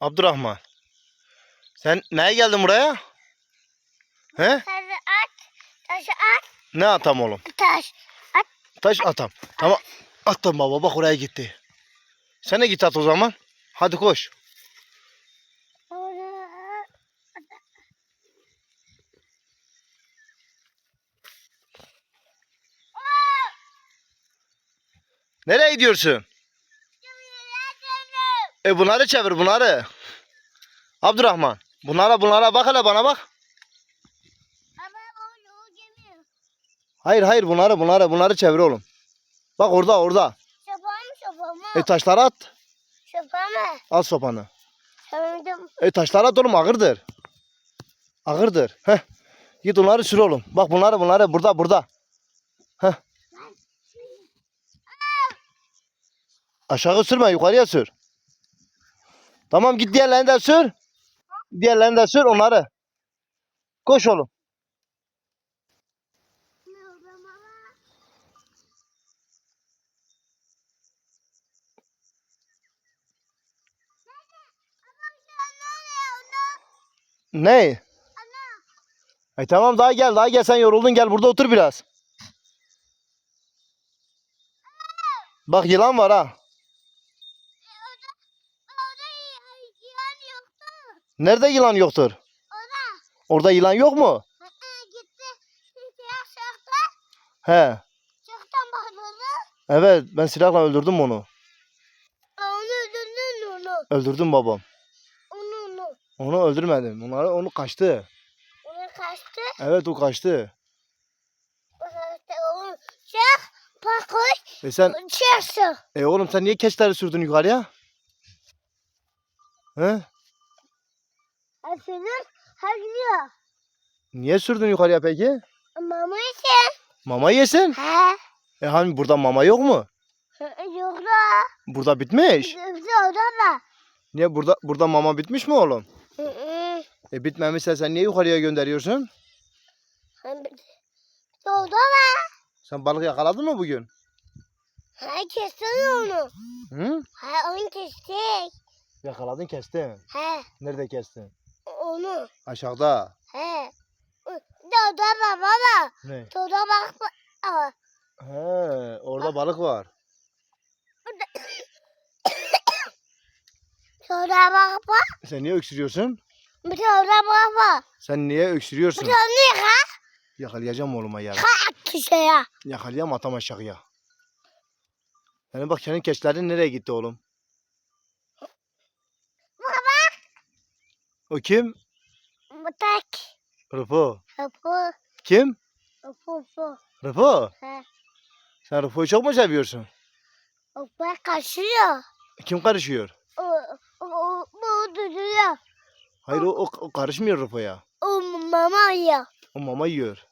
Abdurrahman. Sen neye geldin buraya? He? Taşı at. Taşı at. Ne atam oğlum? Taş. At. Taş atam. Tamam. Attım baba bak oraya gitti. Sen de git at o zaman. Hadi koş. Nereye gidiyorsun? E bunları çevir bunları. Abdurrahman. Bunlara bunlara bak hele bana bak. Ama o, o. Hayır hayır bunları bunları bunları çevir oğlum. Bak orada orada. Sopa mı sopa mı? E taşları at. Sopa mı? Al sopanı. Sanırım. E taşları at oğlum ağırdır. Ağırdır. Heh. Git onları sür oğlum. Bak bunları bunları burada burada. Heh. Aşağı sürme yukarıya sür. Tamam git diğerlerini de sür. Diğerlerini de sür onları. Koş oğlum. Ne? E tamam daha gel daha gel sen yoruldun gel burada otur biraz. Bak yılan var ha. Nerede yılan yoktur? Orada yılan yok mu? He. Evet ben silahla öldürdüm onu. Öldürdüm babam. Onu öldürmedim. Onları onu kaçtı. kaçtı. Evet o kaçtı. Çık, pakoş, E sen çıksın. e oğlum sen niye keçileri sürdün yukarıya? He? Her gidiyor. Niye sürdün yukarıya peki? Mama için. Mama yesin. He. E hani burada mama yok mu? Yok da. Burada bitmiş. Hepsi orada da. Niye burada burada mama bitmiş mi oğlum? Hı hı. E bitmemişse sen niye yukarıya gönderiyorsun? Orada da. Sen balık yakaladın mı bugün? He kestin onu. Hı? He onu kestik. Yakaladın kestin. He Nerede kestin? Onu. Aşağıda. He. Orada da baba. Ne? Orada bak. He, orada balık var. Orada bak bak. Sen niye öksürüyorsun? Orada bak bak. Sen niye öksürüyorsun? de onu ha. Yakalayacağım oğluma yarın. Attı şeye. Yakalayacağım atam aşağıya. Yani bak senin keçilerin nereye gitti oğlum? Baba. O kim? Bu tek. Rıfo. Kapı. Kim? Kapı. Kapı. Rıfo. He. Sen Rıfo'yu çok mu seviyorsun? O bak kaçıyor. Kim karışıyor? O, o, o, bu duruyor. Hayır o, o, o karışmıyor Rıfo'ya. O mama ya. O mama yiyor.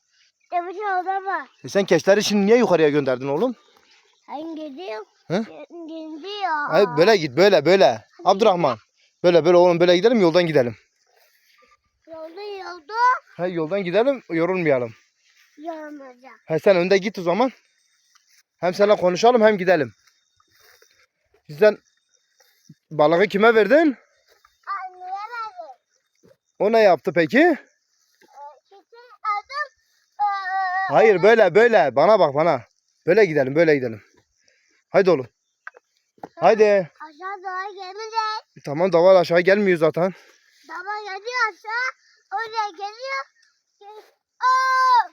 Evet orada var. E sen keçileri şimdi niye yukarıya gönderdin oğlum? Ben gidiyorum. He? Gidiyor. Hayır böyle git böyle böyle. Abdurrahman. Böyle böyle oğlum böyle gidelim yoldan gidelim. Ha yoldan gidelim yorulmayalım. yanacak. Ha sen önde git o zaman. Hem seninle konuşalım hem gidelim. Sizden balığı kime verdin? Anneye verdim. O ne yaptı peki? Adım. eee, Hayır böyle böyle. Bana bak bana. Böyle gidelim böyle gidelim. Haydi oğlum. Haydi. Aşağı doğru gelecek. Tamam daval aşağı gelmiyor zaten. Baba geliyor aşağı. Oraya geliyor. Gel- Aa!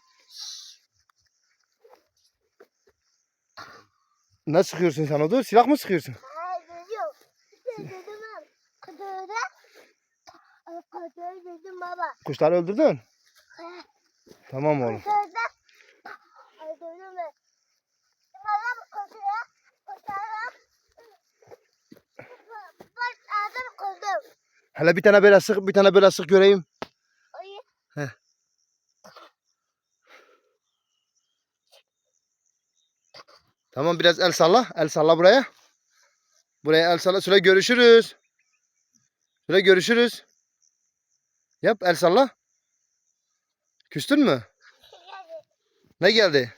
Ne sıkıyorsun sen o dur? Silah mı sıkıyorsun? Ha, geliyor. Dedim ben. Kıdırdı. Kıdırdı dedim baba. Kuşları öldürdün. He. Tamam oğlum. Kıdırdı. Öldürdüm ben. Bana mı kızıyor? Kızarım. Bak adım kızım. Hele bir tane böyle sık bir tane böyle sık göreyim. Ay, Tamam biraz el salla. El salla buraya. Buraya el salla. Şöyle görüşürüz. Şöyle görüşürüz. Yap el salla. Küstün mü? Ne geldi.